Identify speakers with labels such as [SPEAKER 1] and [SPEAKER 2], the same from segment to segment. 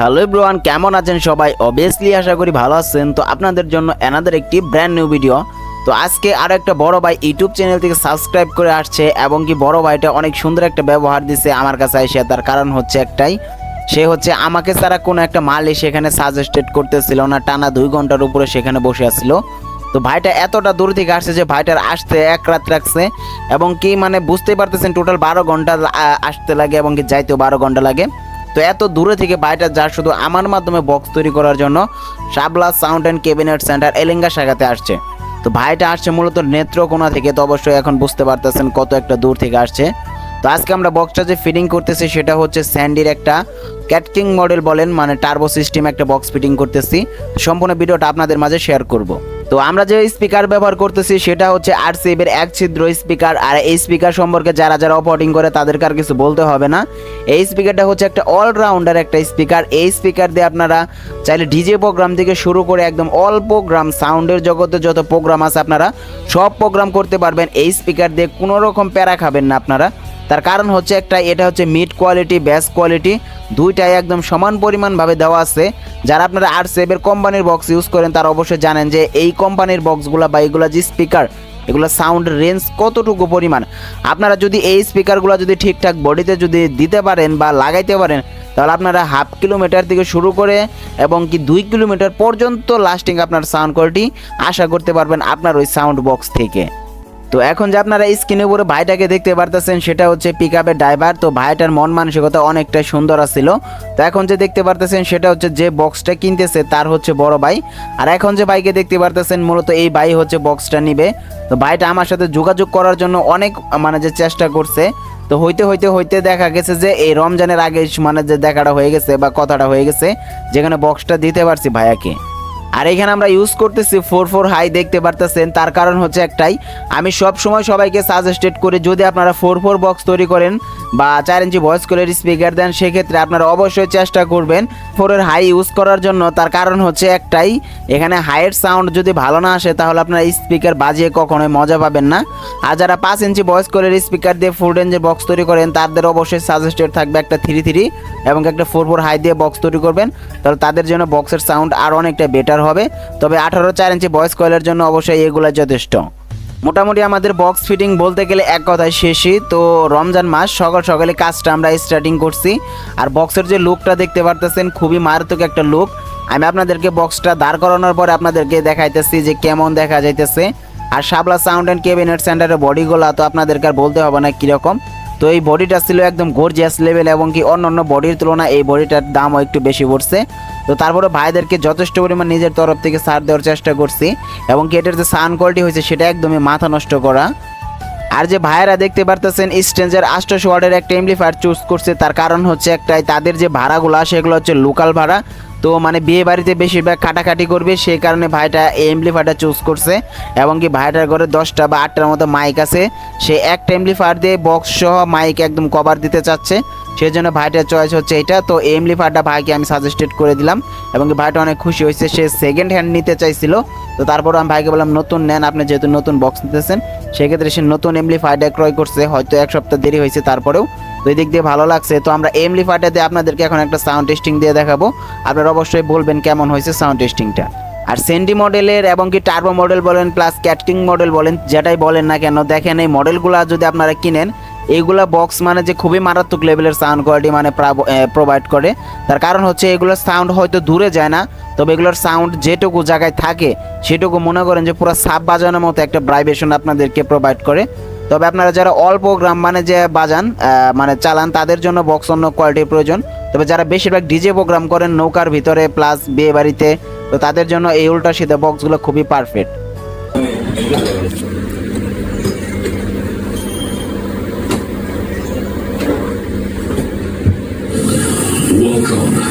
[SPEAKER 1] Hello ব্রোয়ান কেমন আছেন সবাই? অবভিয়াসলি আশা করি ভালো আছেন। তো আপনাদের জন্য এনাদের একটি ব্র্যান্ড নিউ ভিডিও তো আজকে আরও একটা বড় ভাই ইউটিউব চ্যানেল থেকে সাবস্ক্রাইব করে আসছে এবং কি বড় ভাইটা অনেক সুন্দর একটা ব্যবহার দিছে আমার কাছে এসে। তার কারণ হচ্ছে একটাই, সে হচ্ছে আমাকে ছাড়া কোনো একটা মাল এসে সেখানে সাজেস্টেড করতেছিল না, টানা দুই ঘণ্টার উপরে সেখানে বসে আসছিল তো ভাইটা এতটা দূর থেকে আসছে যে ভাইটার আসতে এক রাত রাখছে এবং কি মানে বুঝতেই পারতেছেন টোটাল বারো ঘণ্টা আসতে লাগে এবং কি যাইতেও বারো ঘণ্টা লাগে। তো এত দূরে থেকে ভাইটা যা শুধু আমার মাধ্যমে বক্স তৈরি করার জন্য শাবলা sound and cabinet centre Elenga শাখাতে আসছে। তো ভাইটা আসছে মূলত নেত্রকোনা থেকে, তো অবশ্যই এখন বুঝতে পারতেছেন কত একটা দূর থেকে আসছে। তো আজকে আমরা বক্সটা যে ফিটিং করতেছি সেটা হচ্ছে স্যান্ডির একটা ক্যাটকিং মডেল বলেন মানে টার্বো সিস্টেম একটা বক্স ফিটিং করতেছি। সম্পূর্ণ ভিডিওটা আপনাদের মাঝে শেয়ার করব। তো আমরা যে স্পিকার ব্যবহার করতেছি, সেটা হচ্ছে আর এর এক ছিদ্র স্পিকার আর এই স্পিকার সম্পর্কে যারা যারা অপারেটিং করে, তাদেরকে আর কিছু বলতে হবে না। এই স্পিকারটা হচ্ছে একটা অলরাউন্ডার একটা স্পিকার এই স্পিকার দিয়ে আপনারা চাইলে ডিজে প্রোগ্রাম থেকে শুরু করে একদম অল প্রোগ্রাম সাউন্ডের জগতে যত প্রোগ্রাম আছে, আপনারা সব প্রোগ্রাম করতে পারবেন। এই স্পিকার দিয়ে কোনো রকম প্যারা খাবেন না আপনারা। তার কারণ হচ্ছে একটা, এটা হচ্ছে মিড কোয়ালিটি বেস কোয়ালিটি দুইটাই একদম সমান পরিমাণভাবে দেওয়া আছে। যারা আপনারা আর সেভের কোম্পানির বক্স ইউজ করেন, তারা অবশ্যই জানেন যে এই কোম্পানির বক্সগুলো বা এগুলো যে স্পিকার এগুলো সাউন্ড রেঞ্জ কতটুকু পরিমাণ। আপনারা যদি এই স্পিকারগুলো যদি ঠিকঠাক বডিতে যদি দিতে পারেন বা লাগাইতে পারেন, তাহলে আপনারা হাফ কিলোমিটার থেকে শুরু করে এবং কি দুই কিলোমিটার পর্যন্ত লাস্টিং আপনার সাউন্ড কোয়ালিটি আশা করতে পারবেন আপনার ওই সাউন্ড বক্স থেকে। তো এখন যে আপনারা স্ক্রিনের উপরে ভাইটাকে দেখতে পারতেছেন, সেটা হচ্ছে পিক ড্রাইভার তো ভাইটার মন মানসিকতা অনেকটা সুন্দর আছিল। তো এখন যে দেখতে পারতেছেন, সেটা হচ্ছে যে বক্সটা কিনতেছে, তার হচ্ছে বড় ভাই। আর এখন যে ভাইকে দেখতে পারতেছেন, মূলত এই ভাই হচ্ছে বক্সটা নিবে। তো ভাইটা আমার সাথে যোগাযোগ করার জন্য অনেক মানে যে চেষ্টা করছে। তো হইতে হইতে হইতে দেখা গেছে যে এই রমজানের আগে মানে যে দেখাটা হয়ে গেছে বা কথাটা হয়ে গেছে, যেখানে বক্সটা দিতে পারছি ভাইয়াকে। আর এখানে আমরা ইউজ করতেছি ফোর ফোর হাই দেখতে পারতেছেন। তার কারণ হচ্ছে একটাই, আমি সব সময় সবাইকে সাজেস্টেড করি যদি আপনারা ফোর ফোর বক্স তৈরি করেন বা চার ইঞ্চি ভয়েস কলের স্পিকার দেন, সেক্ষেত্রে আপনারা অবশ্যই চেষ্টা করবেন ফোরের হাই ইউজ করার জন্য। তার কারণ হচ্ছে একটাই, এখানে হাইয়ের সাউন্ড যদি ভালো না আসে, তাহলে আপনারা স্পিকার বাজিয়ে কখনোই মজা পাবেন না। আর যারা পাঁচ ইঞ্চি ভয়েস কলের স্পিকার দিয়ে ফুল রেঞ্জের বক্স তৈরি করেন, তাদের অবশ্যই সাজেস্টেড থাকবে একটা থ্রি থ্রি এবং একটা ফোর ফোর হাই দিয়ে বক্স তৈরি করবেন। তাহলে তাদের জন্য বক্সের সাউন্ড আর অনেকটা বেটার হবে। তবে আঠারো চার ইঞ্চি ভয়েস কয়েলের জন্য অবশ্যই এগুলো যথেষ্ট। মোটামুটি আমাদের বক্স ফিটিং বলতে গেলে এক কথায় শেষই। তো রমজান মাস, সকাল সকালে কাজটা আমরা স্টার্টিং করছি। আর বক্সের যে লুকটা দেখতে পারতেছেন, খুবই মারাত্মক একটা লুক আমি আপনাদেরকে বক্সটা দাঁড় করানোর পরে আপনাদেরকে দেখাইতেছি যে কেমন দেখা যাইতেছে। আর শাবলা সাউন্ড অ্যান্ড কেবিনেট সেন্টারের বডিগুলো তো আপনাদেরকে আর বলতে হবে না কীরকম। তো এই বডিটা ছিল একদম গর্জিয়াস লেভেল এবং কি অন্য অন্য বডির তুলনায় এই বডিটার দামও একটু বেশি পড়ছে। তো তারপরে ভাইদেরকে যথেষ্ট পরিমাণ নিজের তরফ থেকে সার দেওয়ার চেষ্টা করছি এবং কি এটার যে সাউন্ড কোয়ালিটি হয়েছে সেটা একদমই মাথা নষ্ট করা। আর যে ভাইয়েরা দেখতে পারতেছেন স্টেঞ্জের আষ্টশো ওয়ার্ডের একটা এমপ্লিফায়ার চুজ করছে, তার কারণ হচ্ছে একটাই, তাদের যে ভাড়াগুলো, সেগুলো হচ্ছে লোকাল ভাড়া। তো মানে বিয়ে বাড়িতে বেশিরভাগ কাটাকাটি করবে সেই কারণে ভাইটা এই এমপ্লিফায়ারটা চুজ করছে। এবং কি ভাইটার ঘরে দশটা বা আটটার মতো মাইক আছে। সে একটা এমপ্লিফায়ার দিয়ে বক্স সহ মাইক একদম কভার দিতে চাচ্ছে। সেই জন্য ভাইটার চয়েস হচ্ছে এটা। তো এই এমপ্লিফায়ারটা ভাইকে আমি সাজেস্টেড করে দিলাম। এবং কি ভাইটা অনেক খুশি হয়েছে। সে সেকেন্ড হ্যান্ড নিতে চাইছিল। তো তারপর আমি ভাইকে বললাম, নতুন নেন, আপনি যেহেতু নতুন বক্স নিতেছেন, সেক্ষেত্রে সে নতুন এমপ্লিফায়ারটা ক্রয় করছে। হয়তো এক সপ্তাহ দেরি হয়েছে তারপরেও। এই দিক দিয়ে ভালো লাগছে। তো আমরা এমপ্লিফায়ারটা দিয়ে আপনাদেরকে এখন একটা সাউন্ড টেস্টিং দিয়ে দেখাবো। আপনারা অবশ্যই বলবেন কেমন হয়েছে সাউন্ড টেস্টিংটা আর সেন্ডি মডেলের এবং কি টার্বো মডেল বলেন প্লাস ক্যাটকিং মডেল বলেন, যেটাই বলেন না কেন, দেখেন এই মডেলগুলো যদি আপনারা কিনেন, এইগুলা বক্স মানে যে খুবই মারাত্মক লেভেলের সাউন্ড কোয়ালিটি মানে প্রোভাইড করে। তার কারণ হচ্ছে এগুলোর সাউন্ড হয়তো দূরে যায় না, তবে এগুলোর সাউন্ড যেটুকু জায়গায় থাকে, সেটুকু মনে করেন যে পুরো সাপ বাজানোর মতো একটা ভাইব্রেশন আপনাদেরকে প্রোভাইড করে। তবে আপনারা যারা অল্প গ্রাম মানে যে বাজান মানে চালান, তাদের জন্য বক্স অন্য কোয়ালিটির প্রয়োজন। তবে যারা বেশিরভাগ ডিজে প্রোগ্রাম করেন, নৌকার ভিতরে প্লাস বিয়ে বাড়িতে, তো তাদের জন্য এই উল্টা সিধা বক্সগুলো খুবই perfect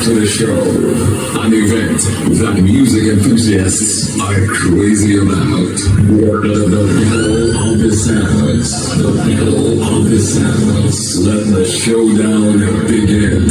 [SPEAKER 2] To the show, an event that music enthusiasts are crazy about. The, the of the sounds, the pedal of the sounds. Let the showdown begin.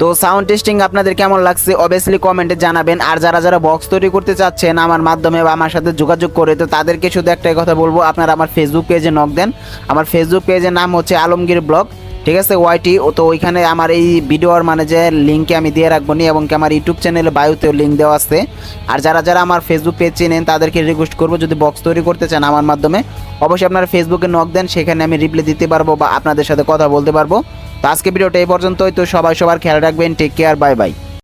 [SPEAKER 1] তো সাউন্ড টেস্টিং আপনাদের কেমন লাগছে? অবভিয়াসলি কমেন্টে জানাবেন। আর যারা যারা বক্স তৈরি করতে চাচ্ছেন আমার মাধ্যমে বা আমার সাথে যোগাযোগ করে, তো তাদেরকে শুধু একটাই কথা বলব, আপনারা আমার ফেসবুক পেজে নক দেন। আমার ফেসবুক পেজের নাম হচ্ছে আলমগীর ব্লগ ঠিক আছে ওয়াইটি ও তো ওইখানে আমার এই ভিডিওর মানে যে লিঙ্কে আমি দিয়ে রাখব নি এবং কি আমার ইউটিউব চ্যানেলে বায়ুতেও লিঙ্ক দেওয়া আছে। আর যারা যারা আমার ফেসবুক পেজ চেনেন, তাদেরকে রিকোয়েস্ট করব যদি বক্স তৈরি করতে চান আমার মাধ্যমে, অবশ্যই আপনারা ফেসবুকে নক দেন, সেখানে আমি রিপ্লাই দিতে পারব বা আপনাদের সাথে কথা বলতে পারব। তো আজকে ভিডিওটা এই পর্যন্তই, তো সবাই সবার খেয়াল রাখবেন টেক কেয়ার বাই বাই